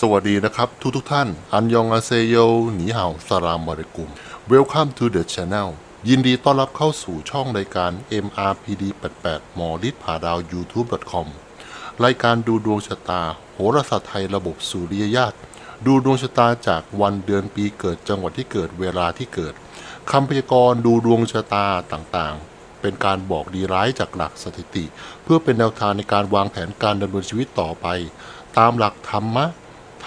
สวัสดีนะครับทุกทุกท่าน อันยองอาเซโยหนีเห่าสลามบริกุม Welcome to the channel ยินดีต้อนรับเข้าสู่ช่องรายการ MRPD 88หมอฤทธิ์ผาดาว YouTube.com รายการดูดวงชะตา โหราศาสตร์ไทยระบบสุริยญาตดูดวงชะตาจากวันเดือนปีเกิดจังหวัดที่เกิดเวลาที่เกิดคำพยากรณ์ดูดวงชะตาต่างๆ เป็นการบอกดีร้ายจากหลักสถิติ เพื่อเป็นแนวทางในการวางแผนการดำเนินชีวิตต่อไป ตามหลักธรรมะ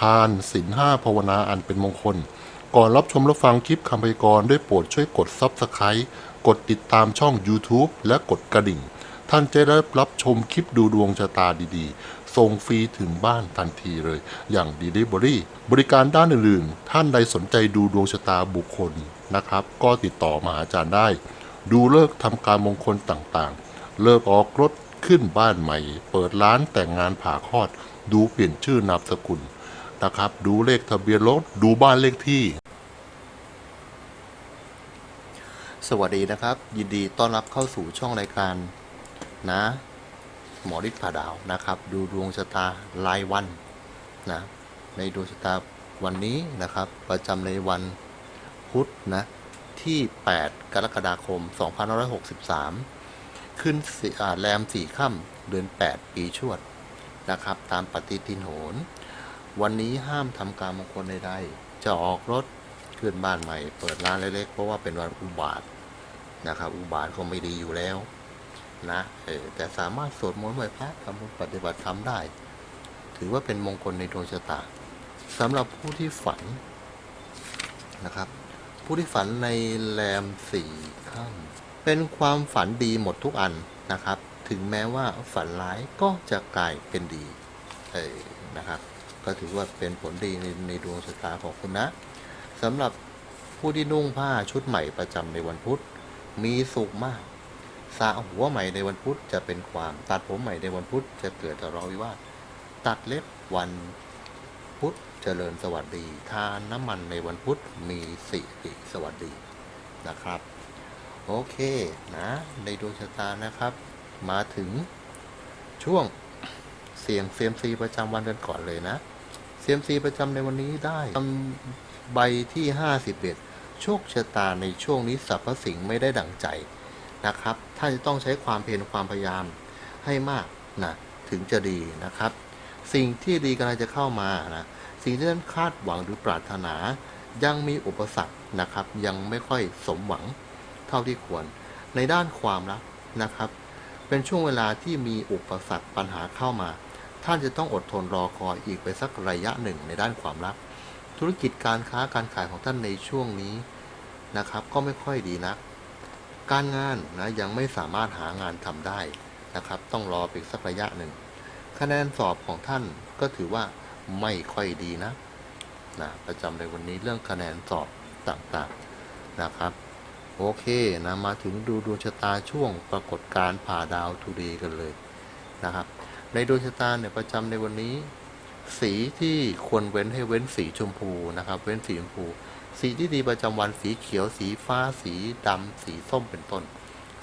ทานศีลห้าภาวนาอันเป็นมงคล ก่อนรับชมรับฟังคลิปคำพยากรณ์ด้วยโปรดช่วยกด Subscribe กดติดตามช่อง YouTube และกดกระดิ่ง ท่านจะได้รับชมคลิปดูดวงชะตาดีๆ ส่งฟรีถึงบ้านทันทีเลย อย่าง Delivery บริการด้านอื่นๆ ท่านใดสนใจดูดวงชะตาบุคคลนะครับ ก็ติดต่อมาหาอาจารย์ได้ ดูเลิกทำการมงคลต่างๆ เลิกออกรถขึ้นบ้านใหม่ เปิดร้านแต่งงานผ่าคลอด ดูเปลี่ยนชื่อนามสกุล นะครับ ดูเลขทะเบียนรถ ดูบ้านเลขที่ สวัสดีนะครับ ยินดีต้อนรับเข้าสู่ช่องรายการนะ หมอฤทธิ์ผาดาวนะครับ ดูดวงชะตารายวันนะ ในดวงชะตาวันนี้นะครับ ประจำในวันพุธนะที่ 8 กรกฎาคม 2563 ขึ้นแรม 4 ค่ำเดือน 8 ปีชวดนะครับ ตามปฏิทินโหร วันนี้ห้ามทำการมงคลใดๆจะออกรถขึ้นบ้านใหม่ เปิดร้านเล็กๆ เพราะว่าเป็นวันอุบาทนะครับ อุบาทคงไม่ดีอยู่แล้วนะเออแต่สามารถสวดมนต์ไหว้พระทำบุญปฏิบัติธรรมได้ ถือว่าเป็นมงคลในดวงชะตาสำหรับผู้ที่ฝันนะครับ ผู้ที่ฝันในแรมสี่ค่ำเป็นความฝันดีหมดทุกอันนะครับ ถึงแม้ว่าฝันร้ายก็จะกลายเป็นดีเออนะครับ ก็ถือว่าเป็นผลดีในในดวงชะตาของคุณนะสำหรับผู้ที่นุ่งผ้าชุดใหม่ประจำในวันพุธ มีสุขมากสระหัวใหม่ในวันพุธจะเป็นความตัดผมใหม่ในวันพุธจะเกิดทะเลาะวิวาทตัดเล็บวันพุธเจริญสวัสดี ทานน้ำมันในวันพุธมีสิริสวัสดีนะครับ โอเคนะ ในดวงชะตานะครับ มาถึงช่วงเสียงเซียมซีประจำวันกันก่อนเลยนะ ซียมซีประจำในวันนี้ได้ทำใบที่ 51 โชคชะตาในช่วงนี้สรรพสิ่งไม่ได้ดั่งใจนะครับ ท่านจะต้องใช้ความเพียรความพยายามให้มากนะถึงจะดีนะครับ สิ่งที่ดีกำลังจะเข้ามานะสิ่งที่ท่านคาดหวังหรือปรารถนา ยังมีอุปสรรคนะครับ ยังไม่ค่อยสมหวังเท่าที่ควร ในด้านความรักนะครับ เป็นช่วงเวลาที่มีอุปสรรคปัญหาเข้ามา ท่านจะต้องอดทนรอคอยอีกไปสักระยะหนึ่งในด้านความรัก ธุรกิจการค้าการขายของท่านในช่วงนี้นะครับ ก็ไม่ค่อยดีนัก การงานนะยังไม่สามารถหางานทำได้นะครับ ต้องรอไปสักระยะหนึ่ง คะแนนสอบของท่านก็ถือว่าไม่ค่อยดีนะนะประจำในวันนี้เรื่องคะแนนสอบต่างๆนะครับ โอเคนะมาถึงดูดวงชะตาช่วงปรากฏการผ่าดาวทูเดย์กันเลยนะครับ ในดวงชะตาเนี่ยประจำในวันนี้ สีที่ควรเว้นให้เว้นสีชมพูนะครับ เว้นสีชมพู สีที่ดีประจำวันสีเขียว สีฟ้า สีดำสีส้มเป็นต้น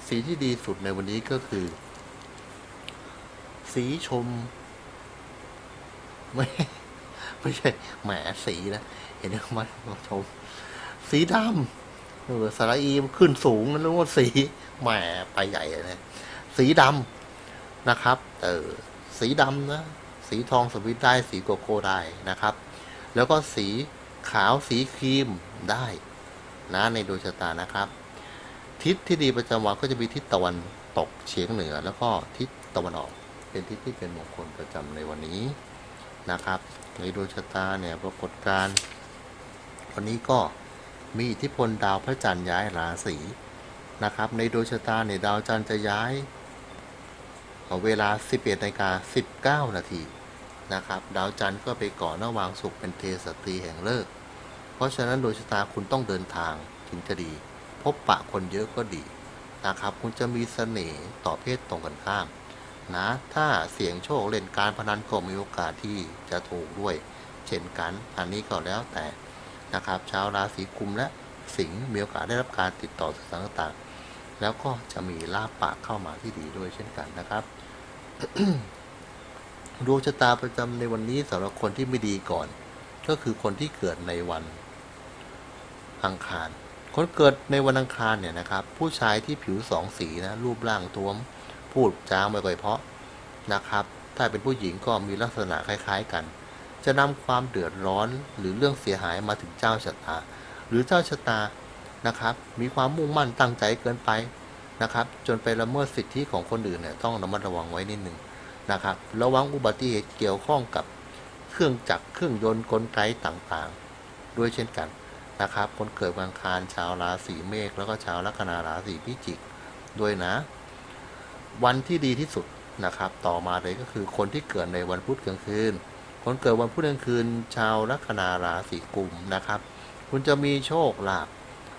สีที่ดีสุดในวันนี้ก็คือ สีชมไม่ไม่ใช่แหมสีนะเห็นไหมมันมาชม สีดำเออสระอีมขึ้นสูงนะนึกว่าสีแหมไปใหญ่เลยนะสีดำนะครับ เออ สีดำนะสีทองสวิตได้สีโกโก้ได้นะครับ แล้วก็สีขาวสีครีมได้นะในดวงชะตานะครับ ทิศที่ดีประจำวันก็จะมีทิศตะวันตกเฉียงเหนือ แล้วก็ทิศตะวันออก เป็นทิศที่เป็นมงคลประจำในวันนี้นะครับ ในดวงชะตาเนี่ยปรากฏการวันนี้ก็มีอิทธิพลดาวพระจันทร์ย้ายราศีนะครับ ในดวงชะตาเนี่ยดาวจันทร์จะย้าย เวลา 11นาฬิกา19 นาทีนะครับ ดาวจันทร์ก็ไปก่อนระหว่างสุขเป็นเทสตรีแห่งเลิก เพราะฉะนั้นโดวงชะตาคุณต้องเดินทางถึงจะดี พบปะคนเยอะก็ดีนะครับ คุณจะมีเสน่ห์ต่อเพศตรงกันข้ามนะ ถ้าเสี่ยงโชคเล่นการพนันก็มีโอกาสที่จะถูกด้วย เช่นกัน อันนี้ก็แล้วแต่นะครับ ชาวราศีกุมและสิงห์มีโอกาสได้รับการติดต่อสื่อสารต่างๆ แล้วก็จะมีลาบปากเข้ามาที่ดีด้วยเช่นกันนะครับ ดวงชะตาประจำในวันนี้สำหรับคนที่ไม่ดีก่อน ก็คือคนที่เกิดในวัน อังคาร คนเกิดในวันอังคารเนี่ยนะครับ ผู้ชายที่ผิวสองสีนะรูปร่างท้วม พูดจาไม่ค่อยเพาะนะครับ ถ้าเป็นผู้หญิงก็มีลักษณะคล้าย ๆกัน จะนำความเดือดร้อนหรือเรื่องเสียหายมาถึงเจ้าชะตา หรือเจ้าชะตานะครับ มีความมุ่งมั่นตั้งใจเกินไป นะครับ จนไปละเมิดสิทธิของคนอื่นเนี่ยต้องระมัดระวังไว้นิดหนึ่งนะครับ ระวังอุบัติเหตุเกี่ยวข้องกับเครื่องจักรเครื่องยนต์กลไกต่างๆ ด้วยเช่นกันนะครับ คนเกิดวันอังคารชาวราศีเมษแล้วก็ชาวลัคนาราศีพิจิกด้วยนะ วันที่ดีที่สุดนะครับ ต่อมาเลยก็คือคนที่เกิดในวันพุธกลางคืน คนเกิดวันพุธกลางคืน ชาวลัคนาราศีกุมนะครับ คุณจะมีโชคลาภ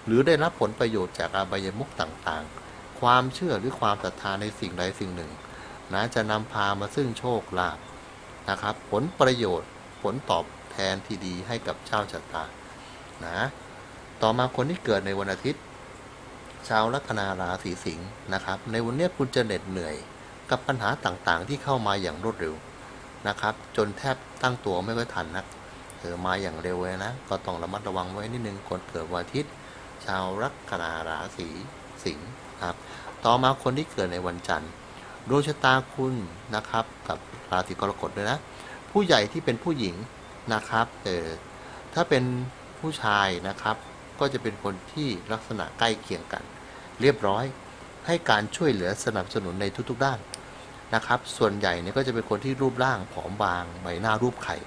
หรือได้รับผลประโยชน์จากอบายมุขต่างๆ ความเชื่อหรือความศรัทธาในสิ่งใดสิ่งหนึ่งนะจะนำพามาซึ่งโชคลาภนะครับ ผลประโยชน์ผลตอบแทนที่ดีให้กับเจ้าชะตานะต่อมาคนที่เกิดในวันอาทิตย์ ชาวลัคนาราศีสิงห์นะครับ ในวันนี้คุณจะเหน็ดเหนื่อยกับปัญหาต่างๆ ที่เข้ามาอย่างรวดเร็วนะครับ จนแทบตั้งตัวไม่ค่อยทันนะเออมาอย่างเร็วเลยนะ ก็ต้องระมัดระวังไว้นิดนึงคนเกิดวันอาทิตย์ ชาวลัคนาราศีสิงห์ ครับ ต่อมาคนที่เกิดในวันจันทร์ดวงชะตาคุณนะครับ กับราศีกรกฎด้วยนะ ผู้ใหญ่ที่เป็นผู้หญิงนะครับเออถ้าเป็นผู้ชายนะครับ ก็จะเป็นคนที่ลักษณะใกล้เคียงกัน เรียบร้อยให้การช่วยเหลือสนับสนุนในทุกๆด้านนะครับ ส่วนใหญ่เนี่ยก็จะเป็นคนที่รูปร่างผอมบางใบหน้ารูปไข่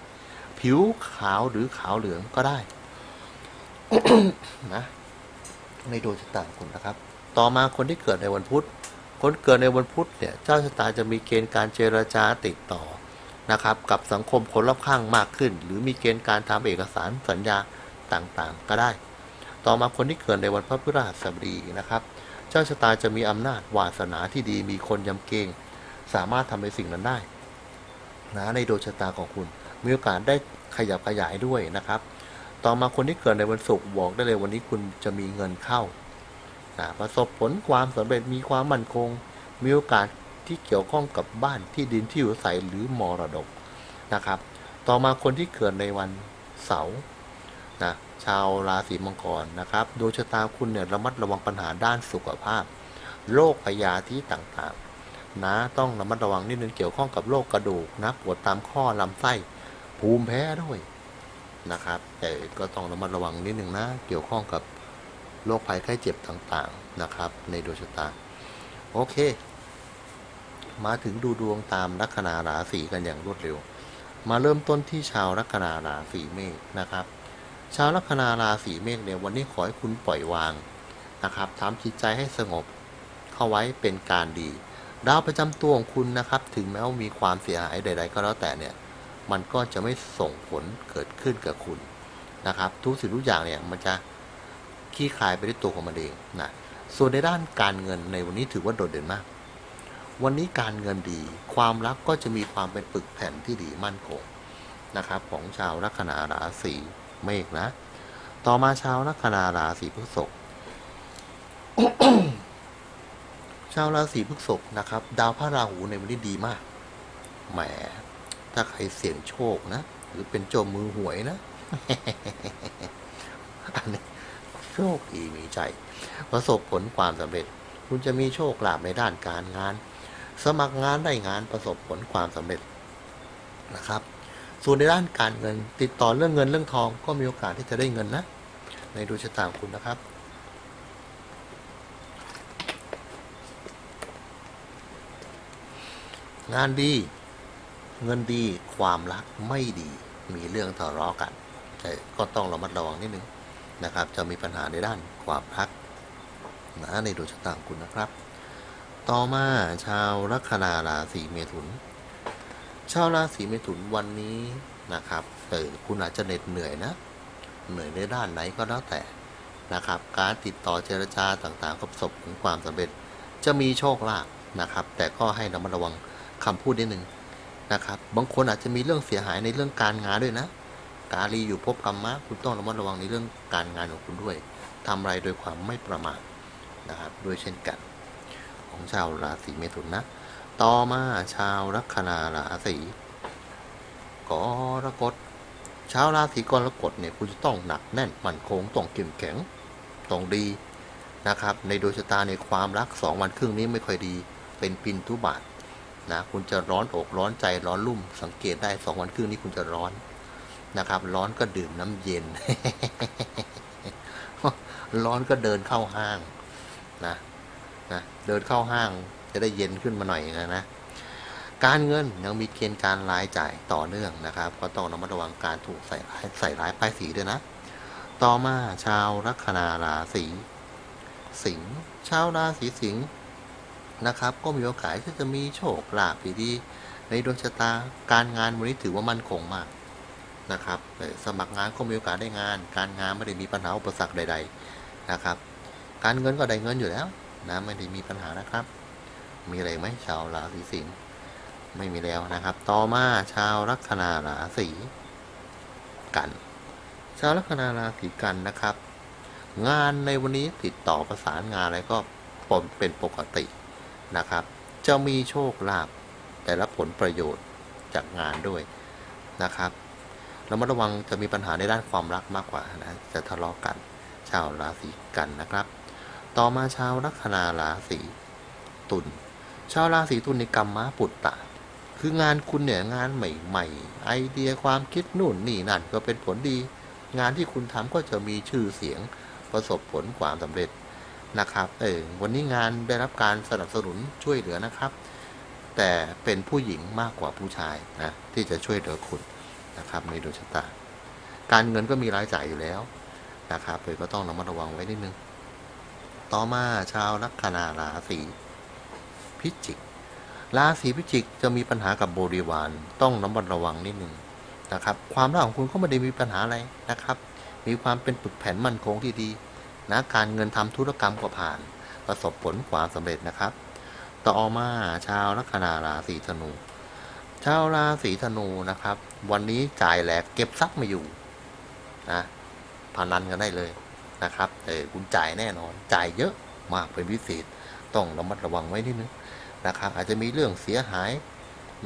ผิวขาวหรือขาวเหลืองก็ได้นะในดวงชะตาของคุณนะครับ ต่อมาคนที่เกิดในวันพุธ คนเกิดในวันพุธเนี่ยเจ้าชะตาจะมีเกณฑ์การเจรจาติดต่อนะครับกับสังคมคนรอบข้างมากขึ้น หรือมีเกณฑ์การทำเอกสารสัญญาต่างๆ ก็ได้ ต่อมาคนที่เกิดในวันพระพฤหัสบดีนะครับ เจ้าชะตาจะมีอำนาจวาสนาที่ดีมีคนยำเกรงสามารถทำในสิ่งนั้นได้นะในดวงชะตาของคุณ มีโอกาสได้ขยับขยายด้วยนะครับ ต่อมาคนที่เกิดในวันศุกร์บอกได้เลยวันนี้คุณจะมีเงินเข้า ประสบผลความสำเร็จมีความมั่นคง มีโอกาสที่เกี่ยวข้องกับบ้านที่ดินที่อยู่อาศัยหรือมรดกนะครับ ต่อมาคนที่เกิดในวันเสาร์นะชาวราศีมังกรนะครับดวงชะตาคุณเนี่ยระมัดระวังปัญหาด้านสุขภาพโรคพยาธิต่างๆ นะต้องระมัดระวังนิดนึงเกี่ยวข้องกับโรคกระดูกนะปวดตามข้อลำไส้ภูมิแพ้ด้วยนะครับ แต่ก็ต้องระมัดระวังนิดนึงนะ เกี่ยวข้องกับ โรคภัยไข้เจ็บต่างๆนะครับ ในดวงชะตา โอเค มาถึงดูดวงตามลัคนาราศีกันอย่างรวดเร็ว มาเริ่มต้นที่ชาวลัคนาราศีเมษนะครับ ชาวลัคนาราศีเมษเนี่ยวันนี้ขอให้คุณปล่อยวางนะครับทำจิตใจให้สงบ เข้าไว้เป็นการดีดาวประจำตัวของคุณนะครับ ถึงแม้ว่ามีความเสียหายใด ๆ ก็แล้วแต่เนี่ย มันก็จะไม่ส่งผลเกิดขึ้นกับคุณนะครับ ทุกสิ่งทุกอย่างเนี่ยมันจะ ขี้คลายไปด้วยตัวของมันเองนะส่วนในด้านการเงินในวันนี้ถือว่าโดดเด่นมาก วันนี้การเงินดี ความรักก็จะมีความเป็นปึกแผ่นที่ดีมั่นคงนะครับ ของชาวลัคนาราศีเมษนะ ต่อมาชาวลัคนาราศีพฤษภชาวราศีพฤษภนะครับ ดาวพระราหูในวันนี้ดีมาก แหม ถ้าใครเสี่ยงโชคนะ หรือเป็นเจ้ามือหวยนะ อันนี้ โชคดีมีใจ ประสบผลความสำเร็จ คุณจะมีโชคลาภในด้านการงาน สมัครงานได้งานประสบผลความสำเร็จนะครับ ส่วนในด้านการเงิน ติดต่อเรื่องเงินเรื่องทองก็มีโอกาสที่จะได้เงินนะ ในดวงชะตาของคุณนะครับงานดี เงินดีความรักไม่ดีมีเรื่องทะเลาะกัน แต่ก็ต้องระมัดระวังนิดนึง นะครับ จะมีปัญหาในด้านความรักนะในดวงชะตาของคุณนะครับ ต่อมาชาวลัคนาราศีเมถุน ชาวราศีเมถุนวันนี้นะครับเออคุณอาจจะเหน็ดเหนื่อยนะ เหนื่อยในด้านไหนก็แล้วแต่นะครับ การติดต่อเจรจาต่างๆก็ประสบผลความสำเร็จ จะมีโชคลาภนะครับ แต่ก็ให้ระมัดระวังคำพูดนิดนึงนะครับ บางคนอาจจะมีเรื่องเสียหายในเรื่องการงานด้วยนะ กาลีอยู่ภพกรรมะคุณต้องระมัดระวังในเรื่องการงานของคุณด้วยทำอะไรโดยความไม่ประมาทนะครับด้วยเช่นกัน ของชาวราศีเมถุนนะต่อมาชาวลัคนาราศีกรกฎชาวราศีกรกฎเนี่ยคุณจะต้องหนักแน่นมั่นคงต้องเข้มแข็งต้องดีนะครับ ในดวงชะตาในความรักสองวันครึ่งนี้ไม่ค่อยดี เป็นปินทุบาทนะคุณจะร้อนอกร้อนใจร้อนรุ่ม สังเกตได้สองวันครึ่งนี้คุณจะร้อน นะครับ ร้อนก็ดื่มน้ำเย็น ร้อนก็เดินเข้าห้างนะนะเดินเข้าห้างจะได้เย็นขึ้นมาหน่อยนะนะการเงินยังมีเกณฑ์การรายจ่ายต่อเนื่องนะครับ ก็ต้องระมัดระวังการถูกใส่ร้ายใส่ร้ายป้ายสีด้วยนะ ต่อมาชาวลัคนาราศีสิงห์ชาวราศีสิงห์นะครับ ก็มีโอกาสที่จะมีโชคลาภดีๆในดวงชะตาการงานวันนี้ถือว่ามั่นคงมาก นะครับ สมัครงานก็มีโอกาสได้งาน การงานไม่ได้มีปัญหาอุปสรรคใด ๆนะครับ การเงินก็ได้เงินอยู่แล้วนะไม่ได้มีปัญหานะครับ มีอะไรไหมชาวราศีสิงห์ไม่มีแล้วนะครับ ต่อมาชาวลัคนาราศีกัน ชาวลัคนาราศีกันนะครับ งานในวันนี้ติดต่อประสานงานอะไรก็ปนเป็นปกตินะครับ จะมีโชคลาภแต่ละผลประโยชน์จากงานด้วยนะครับ ระมัดระวังจะมีปัญหาในด้านความรักมากกว่านะ จะทะเลาะกัน ชาวราศีกันนะครับ ต่อมาชาวลัคนาราศีตุล ชาวราศีตุลในกรรมมาปุตตะ คืองานคุณเนี่ยงานใหม่ๆ ไอเดียความคิดนู่นนี่นั่นก็เป็นผลดี งานที่คุณทำก็จะมีชื่อเสียงประสบผลความสำเร็จนะครับ เออ วันนี้งานได้รับการสนับสนุนช่วยเหลือนะครับ แต่เป็นผู้หญิงมากกว่าผู้ชายนะที่จะช่วยเหลือคุณ นะครับในดวงชะตา การเงินก็มีรายจ่ายอยู่แล้วนะครับเลยก็ต้องระมัดระวังไว้นิดนึง ต่อมาชาวลัคนาราศีพิจิก ราศีพิจิกจะมีปัญหากับบริวาร ต้องระมัดระวังนิดนึงนะครับ ความรักของคุณก็ไม่ได้มีปัญหาอะไรนะครับ มีความเป็นปึกแผ่นมั่นคงที่ดีนะการเงินทำธุรกรรมก็ผ่าน ประสบผลความสำเร็จนะครับ ต่อมาชาวลัคนาราศีธนู ชาวราศีธนูนะครับ วันนี้จ่ายแหลกเก็บทรัพย์ไมาอยู่นะพนันกันได้เลยนะครับเออคุณจ่ายแน่นอน จ่ายเยอะมากเป็นพิเศษ ต้องระมัดระวังไว้นิดนึงนะครับ อาจจะมีเรื่องเสียหาย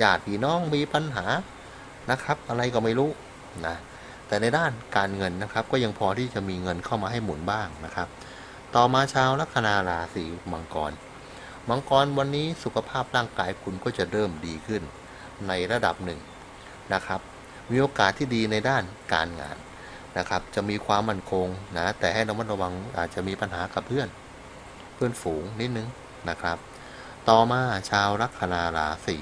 ญาติพี่น้องมีปัญหานะครับ อะไรก็ไม่รู้นะแต่ในด้านการเงินนะครับ ก็ยังพอที่จะมีเงินเข้ามาให้หมุนบ้างนะครับ ต่อมาชาวลัคนาราศีมังกร มังกรวันนี้สุขภาพร่างกายคุณก็จะเริ่มดีขึ้น ในระดับหนึ่งนะครับ มีโอกาสที่ดีในด้านการงานนะครับ จะมีความมั่นคงนะแต่ให้ระมัดระวังอาจจะมีปัญหากับเพื่อน เพื่อนฝูงนิดนึงนะครับ ต่อมาชาวลัคนาราศี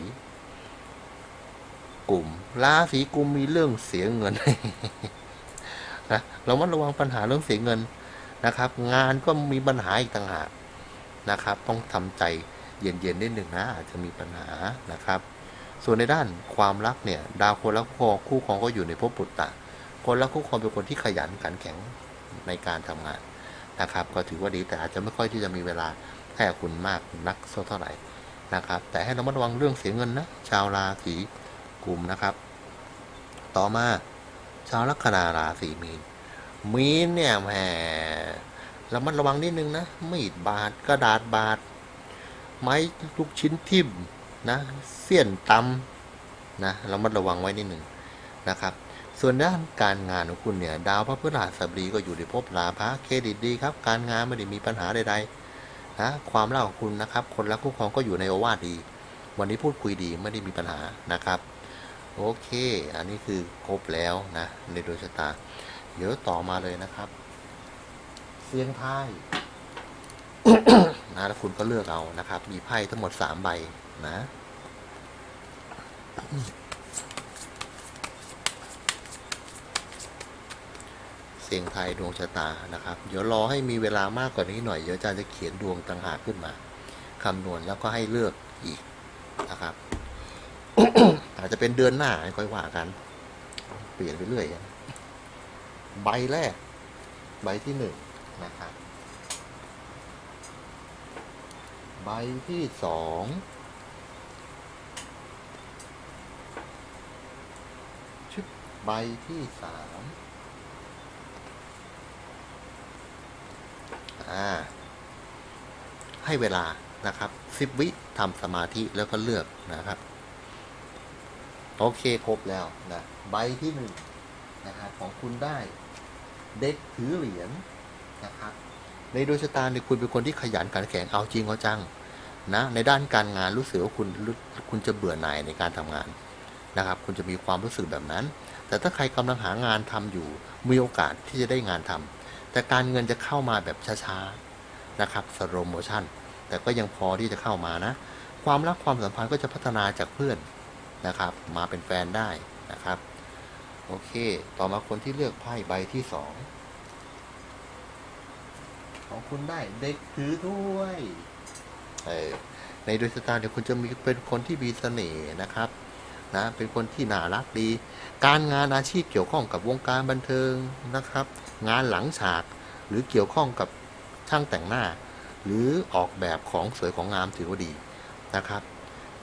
กลุ่มราศีกุมมีเรื่องเสียเงินนะเรามัดระวังปัญหาเรื่องเสียเงินนะครับ งานก็มีปัญหาอีกต่างหากนะครับ ต้องทำใจเย็นๆนิดหนึ่งนะอาจจะมีปัญหานะครับ ส่วนในด้านความรักเนี่ย ดาวคนรักคู่ครองคู่ครองก็อยู่ในภพปุตตะ คนรักคู่ครองเป็นคนที่ขยันขันแข็งในการทำงานนะครับ ก็ถือว่าดีแต่อาจจะไม่ค่อยที่จะมีเวลาให้คุณมากนักสักเท่าไหร่นะครับ แต่ให้ระมัดระวังเรื่องเสียเงินนะชาวราศีกุมนะครับ ต่อมาชาวลัคนาราศีมีน มีนเนี่ยแหมระมัดระวังนิดนึงนะมีดบาดกระดาษบาดไม้ลูกชิ้นทิ่ม นะเสี้ยนตำนะเระมัดระวังไว้นิดนึงนะครับ ส่วนด้านการงานของคุณเนี่ยดาวพระพฤหัสบดีก็อยู่ในภพราพะเครดิตดีครับ การงานไม่ได้มีปัญหาใดๆนะความรักของคุณนะครับ คนรักคู่ครองก็อยู่ในโอวาทดี วันนี้พูดคุยดีไม่ได้มีปัญหานะครับ โอเค อันนี้คือครบแล้วนะในดวงชะตา เดี๋ยวต่อมาเลยนะครับเสียงไพ่นะแล้วคุณก็เลือกเอานะครับ มีไพ่ทั้งหมดสามใบ นะ เสียงไทยดวงชะตานะครับ เดี๋ยวรอให้มีเวลามากกว่านี้หน่อย เดี๋ยวอาจารย์จะเขียนดวงต่างหากขึ้นมาคำนวณแล้วก็ให้เลือกอีกนะครับ อาจจะเป็นเดือนหน้าค่อยว่ากัน เปลี่ยนไปเรื่อยอะใบแรก ใบที่หนึ่งนะครับ ใบที่สองชึบ ใบที่สามให้เวลานะครับสิบวิทำสมาธิแล้วก็เลือกนะครับ โอเคครบแล้วนะใบที่หนึ่งนะครับของคุณได้ เด็กถือเหรียญนะครับในดวงชะตาเนี่ยคุณเป็นคนที่ขยันขันแข็งเอาจริงเอาจังนะในด้านการงานรู้สึกว่าคุณคุณจะเบื่อหน่ายในการทำงาน นะครับ คุณจะมีความรู้สึกแบบนั้น แต่ถ้าใครกำลังหางานทำอยู่ มีโอกาสที่จะได้งานทำแต่การเงินจะเข้ามาแบบช้าๆนะครับสโลโมชั่นแต่ก็ยังพอที่จะเข้ามานะ ความรักความสัมพันธ์ก็จะพัฒนาจากเพื่อนนะครับ มาเป็นแฟนได้นะครับ โอเค ต่อมาคนที่เลือกไพ่ใบที่สองของคุณได้เด็กถือถ้วยในดวงชะตาเนี่ยคุณจะมีเป็นคนที่มีเสน่ห์นะครับ นะเป็นคนที่น่ารักดี การงานอาชีพเกี่ยวข้องกับวงการบันเทิงนะครับ งานหลังฉากหรือเกี่ยวข้องกับช่างแต่งหน้า หรือออกแบบของสวยของงามถือว่าดีนะครับ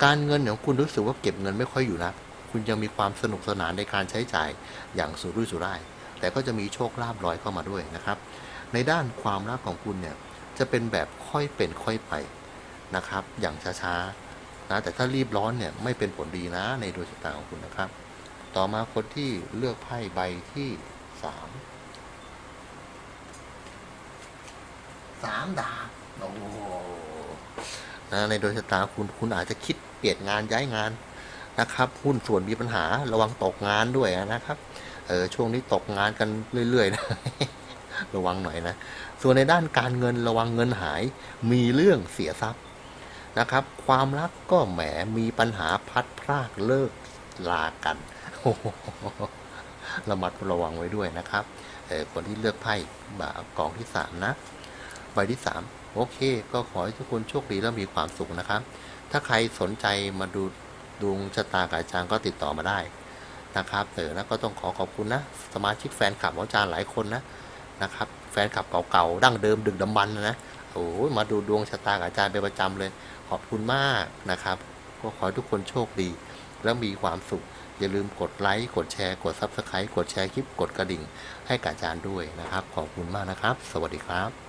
การเงินของคุณรู้สึกว่าเก็บเงินไม่ค่อยอยู่นะคุณยังมีความสนุกสนานในการใช้จ่ายอย่างสุรุ่ยสุร่าย แต่ก็จะมีโชคลาภลอยเข้ามาด้วยนะครับ ในด้านความรักของคุณเนี่ยจะเป็นแบบค่อยเป็นค่อยไปนะครับ อย่างช้าๆ นะแต่ถ้ารีบร้อนเนี่ยไม่เป็นผลดีนะในดวงชะตาของคุณนะครับ ต่อมาคนที่เลือกไพ่ใบที่สามสามดาบโอ้โหนะในดวงชะตาคุณคุณอาจจะคิดเปลี่ยนงานย้ายงานนะครับ หุ้นส่วนมีปัญหาระวังตกงานด้วยนะครับเออช่วงนี้ตกงานกันเรื่อยๆนะระวังหน่อยนะ ส่วนในด้านการเงินระวังเงินหาย มีเรื่องเสียทรัพย์ นะครับ ความรักก็แหมมีปัญหาพัดพรากเลิกลากันโอ้โหระมัดระวังไว้ด้วยนะครับเออคนที่เลือกไพ่บากองที่สามนะ ใบที่สามโอเค ก็ขอให้ทุกคนโชคดีและมีความสุขนะครับ ถ้าใครสนใจมาดูดวงชะตากับอาจารย์ก็ติดต่อมาได้นะครับเออแล้วก็ต้องขอขอบคุณนะ สมาชิกแฟนคลับของอาจารย์หลายคนนะนะครับ แฟนคลับเก่าๆ ดั้งเดิมดึกดำบรรพ์นะ โอ้มาดูดวงชะตากับอาจารย์เป็นประจำเลย ขอบคุณมากนะครับ ก็ขอให้ทุกคนโชคดี และมีความสุข อย่าลืมกดไลค์กดแชร์ กด Subscribe กดแชร์คลิปกดกระดิ่ง ให้กับอาจารย์ด้วยนะครับ ขอบคุณมากนะครับ สวัสดีครับ